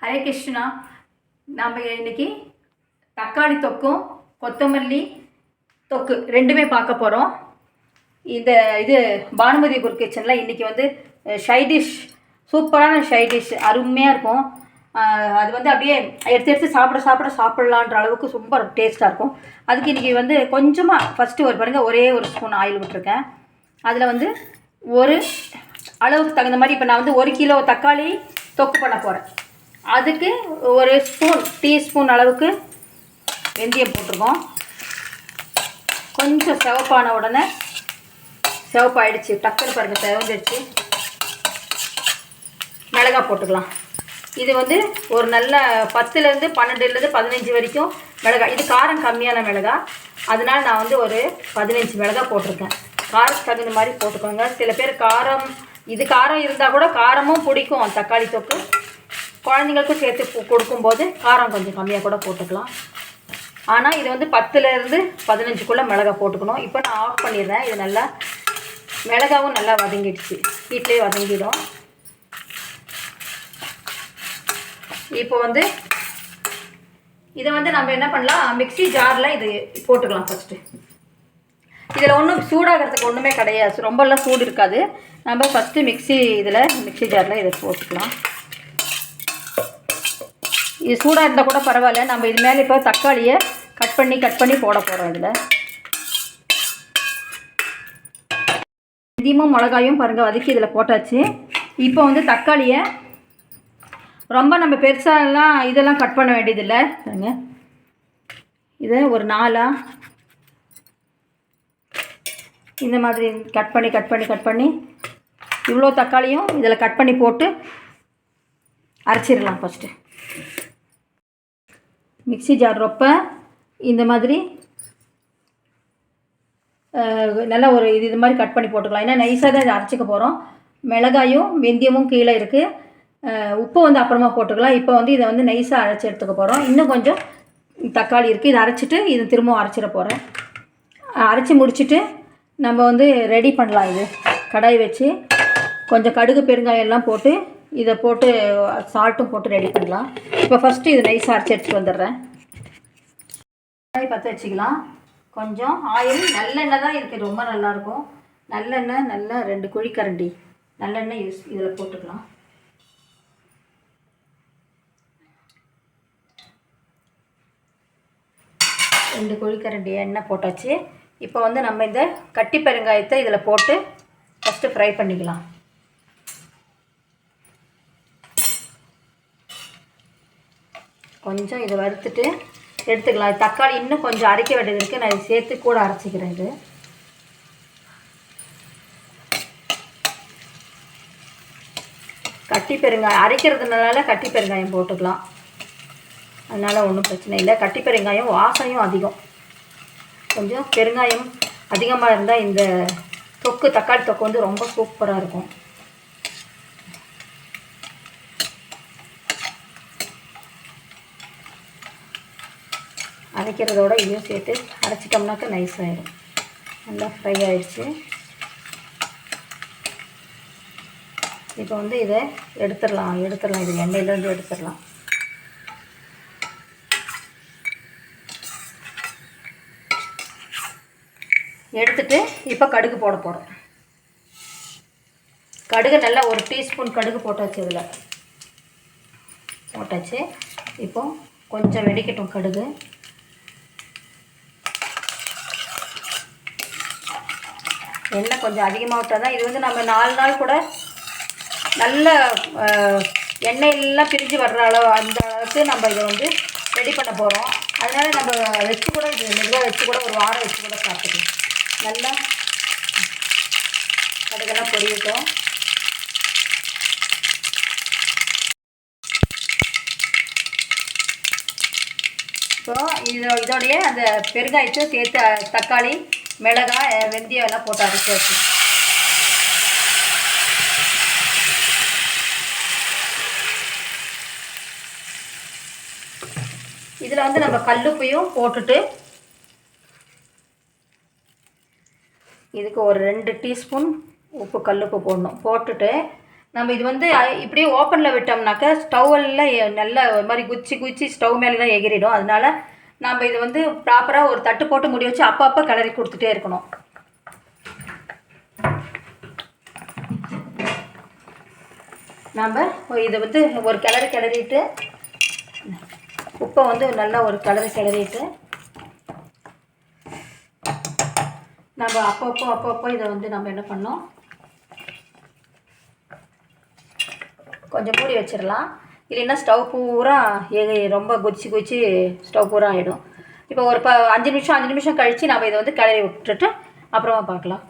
ஹரே கிருஷ்ணா. நாம் இன்னைக்கு தக்காளி தொக்கும் கொத்தமல்லி தொக்கு ரெண்டுமே பார்க்க போகிறோம் இந்த இது பானுமதி குரு கிச்சனில் இன்றைக்கி வந்து ஷைடிஷ் சூப்பரான ஷைடிஷ் அருமையாக இருக்கும். அது வந்து அப்படியே எடுத்து எடுத்து சாப்பிட சாப்பிட சாப்பிட்லான்ற அளவுக்கு ரொம்ப டேஸ்ட்டாக இருக்கும். அதுக்கு இன்றைக்கி வந்து கொஞ்சமாக ஃபஸ்ட்டு ஒரு பாருங்கள் ஒரே ஒரு ஸ்பூன் ஆயில் விட்டுருக்கேன். அதில் வந்து ஒரு அளவுக்கு தகுந்த மாதிரி இப்போ நான் வந்து ஒரு கிலோ தக்காளி தொக்கு பண்ண போகிறேன் அதுக்கு ஒரு ஸ்பூன் டீஸ்பூன் அளவுக்கு வெந்தயம் போட்டிருக்கோம். கொஞ்சம் சிவப்பான உடனே சிவப்பாயிடுச்சு. டக்குன்னு பாருங்கள் சிவந்துடுச்சு மிளகா போட்டுக்கலாம். இது வந்து ஒரு நல்ல பத்துலேருந்து பன்னெண்டுலேருந்து பதினஞ்சு வரைக்கும் மிளகா. இது காரம் கம்மியான மிளகா. அதனால் நான் வந்து ஒரு பதினஞ்சு மிளகா போட்டிருக்கேன். காரத்துக்கு தகுந்த மாதிரி போட்டுக்கோங்க. சில பேர் காரம் இது காரம் இருந்தால் கூட காரமும் பிடிக்கும். தக்காளி தொக்கு. குழந்தைங்களுக்கும் சேர்த்து கொடுக்கும்போது காரம் கொஞ்சம் கம்மியாக கூட போட்டுக்கலாம். ஆனால் இது வந்து பத்துலேருந்து பதினஞ்சுக்குள்ளே மிளகா போட்டுக்கணும். இப்போ நான் ஆஃப் பண்ணிடுறேன். இது நல்லா மிளகாவும் நல்லா வதங்கிடுச்சு. வீட்டிலே வதங்கிடும். இப்போ வந்து இதை வந்து நம்ம என்ன பண்ணலாம்? மிக்ஸி ஜாரில் இது போட்டுக்கலாம் ஃபஸ்ட்டு இதில் ஒன்றும் சூடாகிறதுக்கு ஒன்றுமே கிடையாது. ரொம்பலாம் சூடு இருக்காது. நம்ம ஃபஸ்ட்டு மிக்ஸி இதில் மிக்ஸி ஜாரில் இதை போட்டுக்கலாம். இது சூடாக இருந்தால் கூட பரவாயில்ல. நம்ம இது மேலே இப்போ தக்காளியை கட் பண்ணி கட் பண்ணி போட போகிறோம் இதில். வெந்தயமும் மிளகாயும் பாருங்கள் வதக்கி இதில் போட்டாச்சு. இப்போ வந்து தக்காளியை ரொம்ப நம்ம பெருசாலாம் இதெல்லாம் கட் பண்ண வேண்டியதில்லை. பாருங்க. இதை ஒரு நாலாக இந்த மாதிரி கட் பண்ணி கட் பண்ணி கட் பண்ணி இவ்வளோ தக்காளியும் இதில் கட் பண்ணி போட்டு அரைச்சிடலாம் ஃபஸ்ட்டு மிக்ஸி ஜார் ரொப்ப இந்த மாதிரி நல்லா ஒரு இது இது மாதிரி கட் பண்ணி போட்டுக்கலாம். ஏன்னா நைஸாக தான் இதை அரைச்சிக்க போகிறோம் மிளகாயும் வெந்தயமும் கீழே இருக்குது உப்பு வந்து அப்புறமா போட்டுக்கலாம். இப்போ வந்து இதை வந்து நைஸாக அரைச்சி எடுத்துக்க போகிறோம் இன்னும் கொஞ்சம் தக்காளி இருக்குது இதை அரைச்சிட்டு இது திரும்பவும் அரைச்சிட போகிறேன் அரைச்சி முடிச்சிட்டு நம்ம வந்து ரெடி பண்ணலாம் இது. கடாய் வச்சு கொஞ்சம் கடுகு பெருங்காயம் எல்லாம் போட்டு இதை போட்டு சால்ட்டும் போட்டு ரெடி பண்ணலாம் இப்போ ஃபஸ்ட்டு இது நைஸ் அரைச்சி எடுத்துகிட்டு வந்துடுறேன். கடாய் பற்ற வச்சுக்கலாம். கொஞ்சம் ஆயில் நல்லெண்ணெய் தான் இருக்குது ரொம்ப நல்லாயிருக்கும் நல்லெண்ணெய் நல்லா ரெண்டு குழிக்கரண்டி நல்லெண்ணெய் யூஸ் இதில் போட்டுக்கலாம். ரெண்டு குழிக்கரண்டி எண்ணெய் போட்டாச்சு. இப்போ வந்து நம்ம இந்த கட்டி பெருங்காயத்தை இதில் போட்டு ஃபஸ்ட்டு ஃப்ரை பண்ணிக்கலாம். கொஞ்சம் இதை வறுத்துட்டு எடுத்துக்கலாம். தக்காளி இன்னும் கொஞ்சம் அரைக்க வேண்டியது இருக்குது நான் இது சேர்த்து கூட அரைச்சிக்கிறேன் இது. கட்டி பெருங்காயம் அரைக்கிறதுனால கட்டி பெருங்காயம் போட்டுக்கலாம். அதனால் ஒன்றும் பிரச்சனை இல்லை. கட்டி பெருங்காயம் வாசனையும் அதிகம். கொஞ்சம் பெருங்காயம் அதிகமாக இருந்தால் இந்த தொக்கு தக்காளி தொக்கு வந்து ரொம்ப சூப்பராக இருக்கும். அரைக்கிறதோட இதையும் சேர்த்து அரைச்சிட்டோம்னாக்க நைஸ் ஆகிடும் நல்லா ஃப்ரை ஆகிடுச்சு இப்போ வந்து இதை எடுத்துடலாம். எடுத்துடலாம். இது எண்ணெயிலேருந்து எடுத்துடலாம். எடுத்துட்டு இப்போ கடுகு போட போகிறோம் கடுகு நல்லா ஒரு டீஸ்பூன் கடுகு போட்டாச்சு இதில். போட்டாச்சு. இப்போ கொஞ்சம் வெடிக்கட்டும் கடுகு. எண்ணெய் கொஞ்சம் அதிகமாக விட்டால் தான். இது வந்து நம்ம நாலு நாள் கூட நல்ல எண்ணெயெல்லாம் பிரிஞ்சு வர்ற அளவு அந்த அளவுக்கு நம்ம இதை வந்து ரெடி பண்ண போகிறோம் அதனால் நம்ம வச்சு கூட இது மெதுவாக வச்சு கூட ஒரு வாரம் வச்சு கூட சாப்பிட்டுக்கலாம். நல்லா கடுகெல்லாம் பொரியட்டும். இப்போ இதோ இதோடைய அந்த பெருங்காயத்தை சேர்த்து தக்காளி மிளகாய் வெந்தயம் எல்லாம் போட்டு அரைச்சி வச்சு. இதில் வந்து நம்ம கல்லுப்பையும் போட்டுட்டு இதுக்கு ஒரு ரெண்டு டீஸ்பூன் உப்பு கல்லுப்பு போடணும். போட்டுட்டு நம்ம இது வந்து இப்படியே ஓப்பனில் விட்டோம்னாக்கா ஸ்டவ்வில் நல்ல ஒரு மாதிரி குச்சி குச்சி ஸ்டவ் மேலே தான் எகிறிடும் அதனால நம்ம இது வந்து ப்ராப்பராக ஒரு தட்டு போட்டு முடி வச்சு அப்பப்போ கிளறி கொடுத்துட்டே இருக்கணும். நாம் இதை வந்து ஒரு கிளறி கிளறிட்டு உப்பை வந்து நல்லா ஒரு கிளறி கிளறிட்டு நம்ம அப்பப்போ அப்பப்போ இதை வந்து நம்ம என்ன பண்ணோம் கொஞ்சம் மூடி வச்சிடலாம். இல்லைன்னா ஸ்டவ் பூரா ரொம்ப கொச்சி கொச்சி ஸ்டவ் பூரா ஆகிடும் இப்போ ஒரு ப அஞ்சு நிமிஷம் அஞ்சு நிமிஷம் கழித்து நம்ம இதை வந்து கிளறி விட்டுட்டு அப்புறமா பார்க்கலாம்.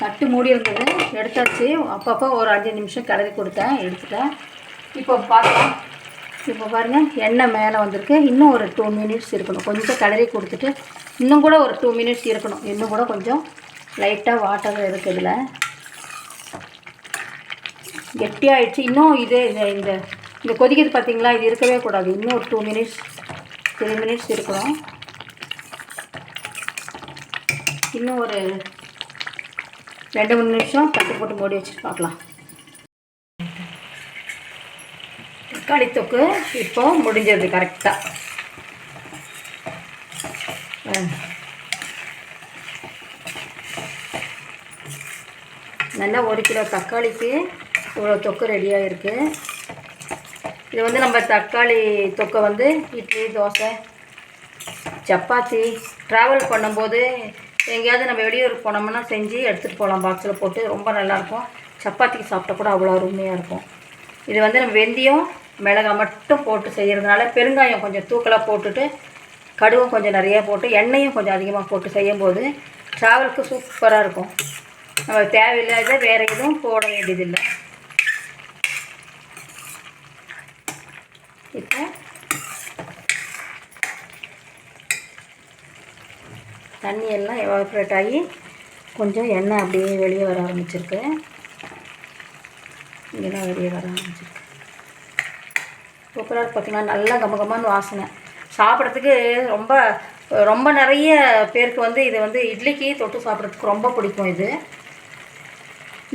தட்டு மூடி இருந்தது எடுத்தாச்சு. அப்பப்போ ஒரு அஞ்சு நிமிஷம் கிளறி கொடுத்தேன் எடுத்துட்டேன். இப்போ பார்க்கலாம். இப்போ பாருங்கள் எண்ணெய் மேலே வந்திருக்கு. இன்னும் ஒரு டூ மினிட்ஸ் இருக்கணும். கொஞ்சம் கிளறி கொடுத்துட்டு இன்னும் கூட ஒரு டூ மினிட்ஸ் இருக்கணும். இன்னும் கூட கொஞ்சம் லைட்டாக வாட்டர் இருக்குது இதில். கெட்டியாயிடுச்சு. இன்னும் இது இந்த இந்த இந்த கொதிக்கிறது பார்த்தீங்களா இது இருக்கவே கூடாது. இன்னும் ஒரு டூ மினிட்ஸ் த்ரீ மினிட்ஸ் இருக்கணும். இன்னும் ஒரு ரெண்டு மூணு நிமிஷம் தட்டு போட்டு மூடி வச்சு பார்க்கலாம். தக்காளி தொக்கு இப்போ முடிஞ்சது கரெக்டாக நல்லா ஒரு கிலோ தக்காளிக்கு இவ்வளோ தொக்கு ரெடியாக இருக்குது இது வந்து நம்ம தக்காளி தொக்கை வந்து இட்லி தோசை சப்பாத்தி ட்ராவல் பண்ணும்போது எங்கேயாவது நம்ம வெளியூர் போனோம்னா செஞ்சு எடுத்துகிட்டு போகலாம் பாக்ஸில் போட்டு. ரொம்ப நல்லாயிருக்கும். சப்பாத்திக்கு சாப்பிட்டா கூட அவ்வளோ அருமையாக இருக்கும். இது வந்து நம்ம வெந்தயம் மிளகாய் மட்டும் போட்டு செய்கிறதுனால பெருங்காயம் கொஞ்சம் தூக்கலாக போட்டுட்டு கடுகும் கொஞ்சம் நிறையா போட்டு எண்ணெயும் கொஞ்சம் அதிகமாக போட்டு செய்யும்போது ட்ராவலுக்கு சூப்பராக இருக்கும். நம்ம தேவையில்லாத வேறு எதுவும் போட வேண்டியதில்லை. இப்போ தண்ணி எல்லாம் எவாப்ரேட் ஆகி கொஞ்சம் எண்ணெய் அப்படியே வெளியே வர ஆரம்பிச்சிருக்கு. இங்கெல்லாம் வெளியே வர ஆரம்பிச்சிருக்கு. சூப்பராக பார்த்தீங்கன்னா நல்லா கமகமான வாசனை. சாப்பிட்றதுக்கு ரொம்ப ரொம்ப நிறைய பேருக்கு வந்து இது வந்து இட்லிக்கு தொட்டு சாப்பிட்றதுக்கு ரொம்ப பிடிக்கும் இது.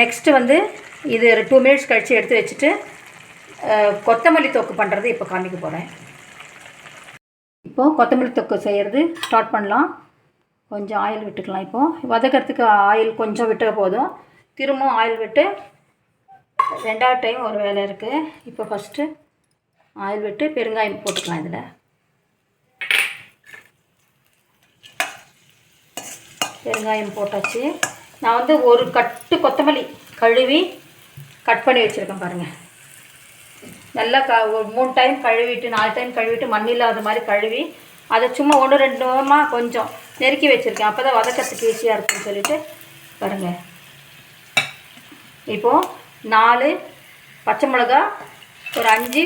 நெக்ஸ்ட்டு வந்து இது டூ மினிட்ஸ் கழித்து எடுத்து வச்சுட்டு கொத்தமல்லி தொக்கு பண்ணுறது இப்போ காமிக்க போகிறேன் இப்போது கொத்தமல்லி தொக்கு செய்கிறது ஸ்டார்ட் பண்ணலாம். கொஞ்சம் ஆயில் விட்டுக்கலாம் இப்போது வதக்கிறதுக்கு ஆயில் கொஞ்சம் விட்ட போதும். திரும்பவும் ஆயில் விட்டு ரெண்டாவது டைம் ஒரு வேலை இருக்குது இப்போ ஃபஸ்ட்டு ஆயில் விட்டு பெருங்காயம் போட்டுக்கலாம் இதில். பெருங்காயம் போட்டாச்சு. நான் வந்து ஒரு கட்டு கொத்தமல்லி கழுவி கட் பண்ணி வச்சுருக்கேன் பாருங்கள் நல்லா க ஒரு மூணு டைம் கழுவிட்டு நாலு டைம் கழுவிட்டு மண் இல்லாத மாதிரி கழுவி அதை சும்மா ஒன்று ரெண்டுமா கொஞ்சம் நெருக்கி வச்சுருக்கேன். அப்போ தான் வதக்கிறதுக்கு ஈஸியாக இருக்குன்னு சொல்லிட்டு பாருங்கள் இப்போது நாலு பச்சை மிளகா ஒரு அஞ்சு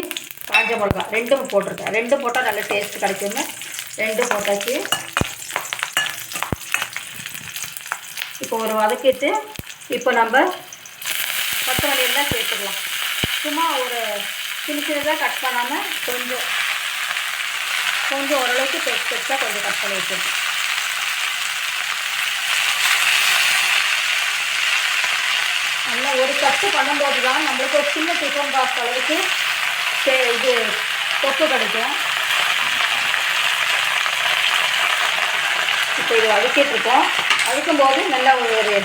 காஞ்ச மிளகா ரெண்டும் போட்டிருக்கேன். ரெண்டும் போட்டால் நல்ல டேஸ்ட் கிடைக்கும்னு ரெண்டும் போட்டாச்சு. இப்போ ஒரு வதக்கிட்டு இப்போ நம்ம கொத்தமல்லி தான் சேர்த்துக்கலாம். சும்மா ஒரு சின்ன சின்னதாக கட் பண்ணாமல் கொஞ்சம் கொஞ்சம் ஓரளவுக்கு பெருசு பெருசாக கொஞ்சம் கட் பண்ணி வச்சிருக்கேன். நல்லா ஒரு கட்டு பண்ணும்போது தான் நம்மளுக்கு ஒரு சின்ன டிஃபன் பாக்ஸ் அளவுக்கு இது தொப்பு கிடைக்கும். இப்போ இது அழுக்கிட்டுருக்கோம் அழுக்கும்போது நல்லா ஒரு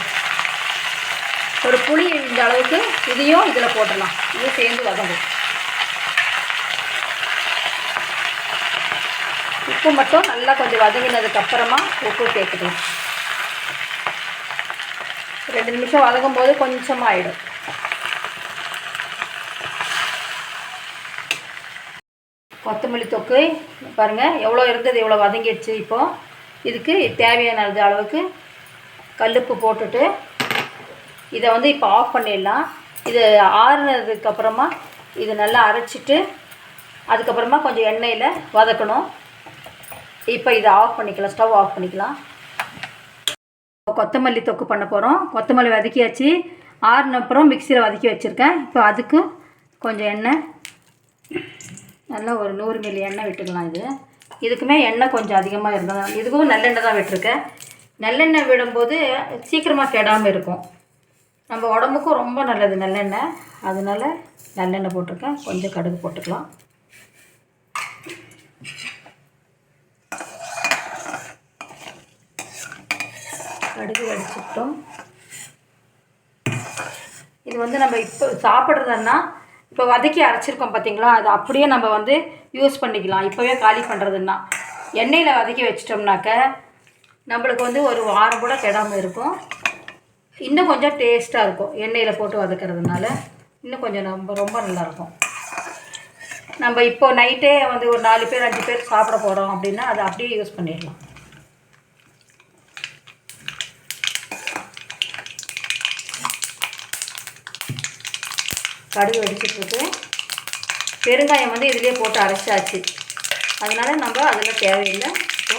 ஒரு புளி இந்த அளவுக்கு இதையும் இதில் போட்டுடலாம். இது சேர்ந்து வதங்கும் உப்பு மட்டும் நல்லா கொஞ்சம் வதங்கினதுக்கு அப்புறமா உப்பு சேர்த்துக்கலாம். ரெண்டு நிமிஷம் வதங்கும் போது கொஞ்சமாக ஆயிடும் கொத்தமல்லி தொக்கு பாருங்கள் எவ்வளோ இருந்தது இவ்வளோ வதங்கிடுச்சு இப்போது இதுக்கு தேவையான அளவுக்கு கல்லுப்பு போட்டுட்டு இதை வந்து இப்போ ஆஃப் பண்ணிடலாம். இது ஆறுனதுக்கப்புறமா இது நல்லா அரைச்சிட்டு அதுக்கப்புறமா கொஞ்சம் எண்ணெயில் வதக்கணும். இப்போ இதை ஆஃப் பண்ணிக்கலாம் ஸ்டவ் ஆஃப் பண்ணிக்கலாம். கொத்தமல்லி தொக்கு பண்ண போகிறோம் கொத்தமல்லி வதக்கியாச்சு. ஆறுன அப்புறம் மிக்சியில் வதக்கி வச்சுருக்கேன். இப்போ அதுக்கு கொஞ்சம் எண்ணெய் நல்லா ஒரு நூறு மில்லி எண்ணெய் விட்டுக்கலாம் இது. இதுக்குமே எண்ணெய் கொஞ்சம் அதிகமாக இருந்தால் இதுக்கும் நல்லெண்ணெய் தான் விட்டுருக்கேன். நல்லெண்ணெய் விடும்போது சீக்கிரமாக கெடாமல் இருக்கும். நம்ம உடம்புக்கும் ரொம்ப நல்லது நல்லெண்ணெய். அதனால நல்லெண்ணெய் போட்டிருக்கேன். கொஞ்சம் கடுகு போட்டுக்கலாம். கடுகு வெடிச்சிட்டோம். இது வந்து நம்ம இப்போ சாப்பிட்றதுன்னா இப்போ வதக்கி அரைச்சிருக்கோம் பார்த்தீங்களா அது அப்படியே நம்ம வந்து யூஸ் பண்ணிக்கலாம். இப்போவே காலி பண்ணுறதுன்னா எண்ணெயில் வதக்கி வச்சிட்டோம்னாக்க நம்மளுக்கு வந்து ஒரு வாரம் கூட கெடாமல் இருக்கும். இன்னும் கொஞ்சம் டேஸ்ட்டாக இருக்கும் எண்ணெயில் போட்டு வதக்கிறதுனால. இன்னும் கொஞ்சம் ரொம்ப ரொம்ப நல்லாயிருக்கும் நம்ம இப்போ நைட்டே வந்து ஒரு நாலு பேர் அஞ்சு பேர் சாப்பிட போகிறோம் அப்படின்னா அதை அப்படியே யூஸ் பண்ணிடலாம். கடுகு வெடிச்சிட்ருக்கு. பெருங்காயம் வந்து இதுலேயே போட்டு அரைச்சாச்சு. அதனால் நம்ம அதில் தேவையில்லை. இப்போ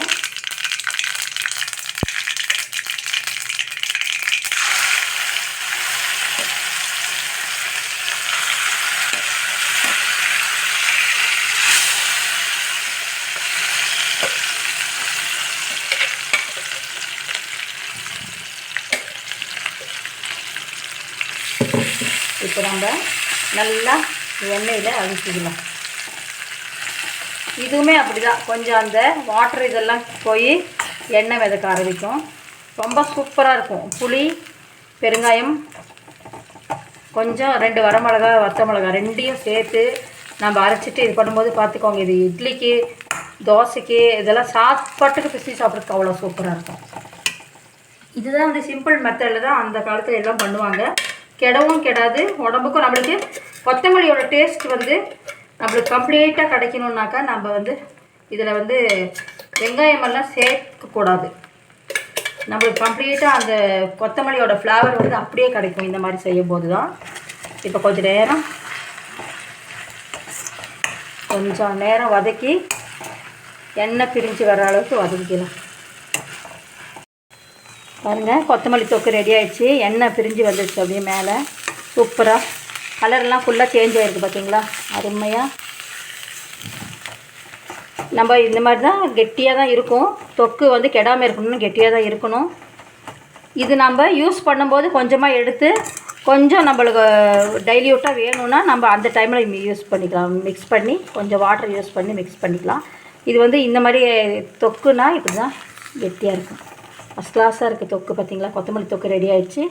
இப்போ நம்ம நல்லா எண்ணெயில் அவிச்சிக்கலாம். இதுவுமே அப்படி தான் கொஞ்சம் அந்த வாட்டர் இதெல்லாம் போய் எண்ணெய் மிதக்க ஆரம்பிக்கும். ரொம்ப சூப்பராக இருக்கும். புளி பெருங்காயம் கொஞ்சம் ரெண்டு வரமிளகா வத்த மிளகா ரெண்டையும் சேர்த்து நம்ம அரைச்சிட்டு இது பண்ணும்போது பார்த்துக்கோங்க இது இட்லிக்கு தோசைக்கு இதெல்லாம் சாப்பாட்டுக்கு பிசி சாப்பிட்றதுக்கு அவ்வளோ சூப்பராக இருக்கும். இதுதான் வந்து சிம்பிள் மெத்தடில் தான் அந்த காலத்தில் எல்லாம் பண்ணுவாங்க. கெடவும் கெடாது. உடம்புக்கும் நம்மளுக்கு கொத்தமல்லியோட டேஸ்ட் வந்து நம்மளுக்கு கம்ப்ளீட்டாக கிடைக்கணுன்னாக்கா நம்ம வந்து இதில் வந்து வெங்காயமெல்லாம் சேர்க்கக்கூடாது நம்மளுக்கு கம்ப்ளீட்டாக அந்த கொத்தமல்லியோட ஃப்ளேவர் வந்து அப்படியே கிடைக்கும். இந்த மாதிரி செய்யும்போது தான் இப்போ கொஞ்சம் நேரம் கொஞ்சம் நேரம் வதக்கி எண்ணெய் பிரிஞ்சு வர அளவுக்கு வதக்கிக்கலாம் பாருங்கள் கொத்தமல்லி தொக்கு ரெடி ஆகிடுச்சு எண்ணெய் பிரிஞ்சு வந்துடுச்சு அப்படியே மேலே. சூப்பராக கலர்லாம் ஃபுல்லாக சேஞ்ச் ஆகிருக்கு பார்த்தீங்களா அருமையாக நம்ம இந்த மாதிரி தான் கெட்டியாக தான் இருக்கும். தொக்கு வந்து கெடாமல் இருக்கணும்னு கெட்டியாக தான் இருக்கணும். இது நம்ம யூஸ் பண்ணும்போது கொஞ்சமாக எடுத்து கொஞ்சம் நம்மளுக்கு டைல்யூட்டாக வேணும்னா நம்ம அந்த டைமில் யூஸ் பண்ணிக்கலாம். மிக்ஸ் பண்ணி கொஞ்சம் வாட்டர் யூஸ் பண்ணி மிக்ஸ் பண்ணிக்கலாம். இது வந்து இந்த மாதிரி தொக்குனா இப்படி தான் கெட்டியாக இருக்கும். ஃபஸ்ட் கிளாஸாக இருக்குது தொக்கு பார்த்திங்களா கொத்தமல்லி தொக்கு ரெடி ஆயிடுச்சு.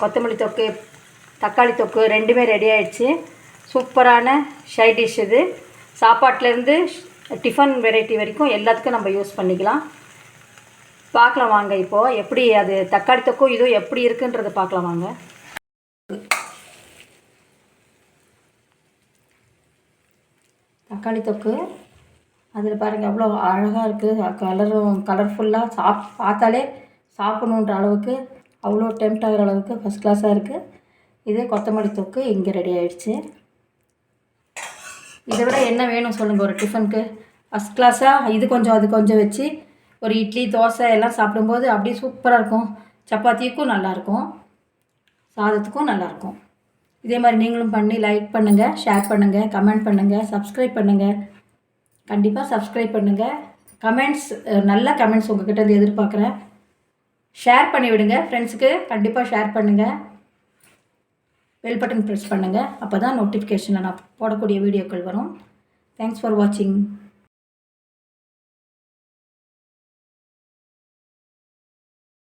கொத்தமல்லி தொக்கு தக்காளி தொக்கு ரெண்டுமே ரெடி ஆயிடுச்சு. சூப்பரான ஷை டிஷ் இது. சாப்பாட்டிலேருந்து டிஃபன் வெரைட்டி வரைக்கும் எல்லாத்துக்கும் நம்ம யூஸ் பண்ணிக்கலாம். பார்க்கலாம் வாங்க இப்போது எப்படி அது தக்காளி தொக்கும் இதுவும் எப்படி இருக்குன்றது பார்க்கலாம் வாங்க. தக்காளி தொக்கு. அதில் பாருங்கள் எவ்வளோ அழகாக இருக்குது. கலரும் கலர்ஃபுல்லாக சாப் பார்த்தாலே சாப்பிடணுன்ற அளவுக்கு அவ்வளோ டெம்ட் ஆகிற அளவுக்கு ஃபஸ்ட் கிளாஸாக இருக்குது இது கொத்தமல்லி தொக்கு இங்கே ரெடி ஆகிடுச்சு இதை விட என்ன வேணும் சொல்லுங்கள் ஒரு டிஃபனுக்கு ஃபஸ்ட் கிளாஸாக இது கொஞ்சம் அது கொஞ்சம் வச்சு ஒரு இட்லி தோசை எல்லாம் சாப்பிடும்போது அப்படியே சூப்பராக இருக்கும். சப்பாத்திக்கும் நல்லாயிருக்கும் சாதத்துக்கும் நல்லாயிருக்கும் இதே மாதிரி நீங்களும் பண்ணி லைக் பண்ணுங்கள் ஷேர் பண்ணுங்கள் கமெண்ட் பண்ணுங்கள் சப்ஸ்கிரைப் பண்ணுங்கள் கண்டிப்பாக சப்ஸ்கிரைப் பண்ணுங்கள் கமெண்ட்ஸ் நல்ல கமெண்ட்ஸ் உங்ககிட்ட இருந்து எதிர்பார்க்குறேன். ஷேர் பண்ணி விடுங்க ஃப்ரெண்ட்ஸுக்கு கண்டிப்பாக ஷேர் பண்ணுங்கள் பெல் பட்டன் ப்ரெஸ் பண்ணுங்கள் அப்போ தான் நோட்டிஃபிகேஷனில் நான் போடக்கூடிய வீடியோக்கள் வரும். தேங்க்ஸ் ஃபார் வாட்சிங்